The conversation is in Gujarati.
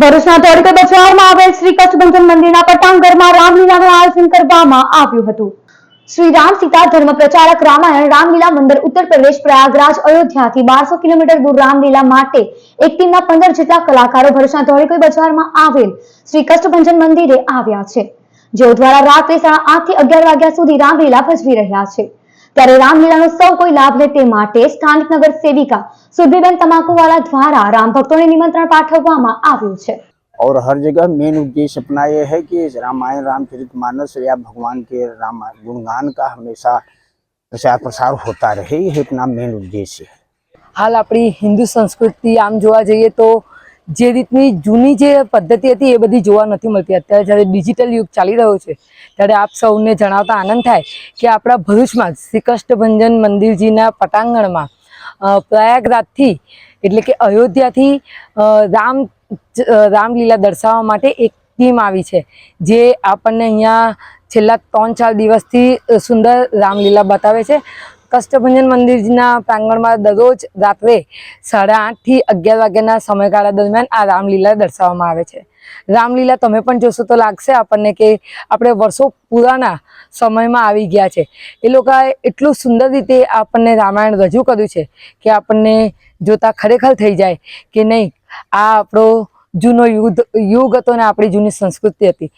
ભરૂચના ધોળકે બજારમાં આવેલ શ્રી કષ્ટભંજન મંદિરના પટાંગણમાં રામલીલાનું આયોજન કરવામાં આવ્યું હતું. શ્રી રામ સીતા ધર્મ પ્રચારક રામાયણ રામલીલા મંદિર ઉત્તર પ્રદેશ પ્રયાગરાજ અયોધ્યાથી બારસો કિલોમીટર દૂર રામલીલા માટે એક ટીમના પંદર જેટલા કલાકારો ભરૂચના ધોળકઈ બજારમાં આવેલ શ્રી કષ્ટભંજન મંદિરે આવ્યા છે. જેઓ દ્વારા રાત્રે સાડા આઠથી અગિયાર વાગ્યા સુધી રામલીલા ભજવી રહ્યા છે. ત્યારે રામલીલાનો સૌ કોઈ લાભ લે તે માટે સ્થાનિક નગર સેવિકા સુરભીબેન તમાકુવાલા દ્વારા રામ ભક્તોને નિમંત્રણ પાઠવવામાં આવ્યું છે और हर जगह मेन उद्देश्य अपना ये है कि रामायण रामचरित मानस या भगवान के राम गुणगान का हमेशा प्रचार प्रसार होता रहे ये अपना मेन उद्देश्य है હાલ આપણી હિન્દુ સંસ્કૃતિ આમ જોવા જઈએ તો જે રીતની જૂની જે પદ્ધતિ હતી એ બધી જોવા નથી મળતી. અત્યારે જ્યારે ડિજિટલ યુગ ચાલી રહ્યો છે, ત્યારે આપ સૌને જણાવતા આનંદ થાય કે આપણા ભરૂચમાં શ્રી ભંજન મંદિરજીના પટાંગણમાં પ્રયાગરાજથી એટલે કે અયોધ્યાથી રામ રામલીલા દર્શાવવા માટે એક ટીમ આવી છે, જે આપણને અહીંયા છેલ્લા ત્રણ ચાર દિવસથી સુંદર રામલીલા બતાવે છે. કષ્ટભંજન મંદિરના પ્રાંગણમાં દરરોજ રાત્રે સાડા આઠથી અગિયાર વાગ્યાના સમયગાળા દરમિયાન આ રામલીલા દર્શાવવામાં આવે છે. રામલીલા તમે પણ જોશો તો લાગશે આપણને કે આપણે વર્ષો પુરાના સમયમાં આવી ગયા છે. એ લોકોએ એટલું સુંદર રીતે આપણને રામાયણ રજૂ કર્યું છે કે આપણને જોતા ખરેખર થઈ જાય કે નહીં, આ આપણો જૂનો યુદ્ધ, યુગ હતો ને આપણી જૂની સંસ્કૃતિ હતી.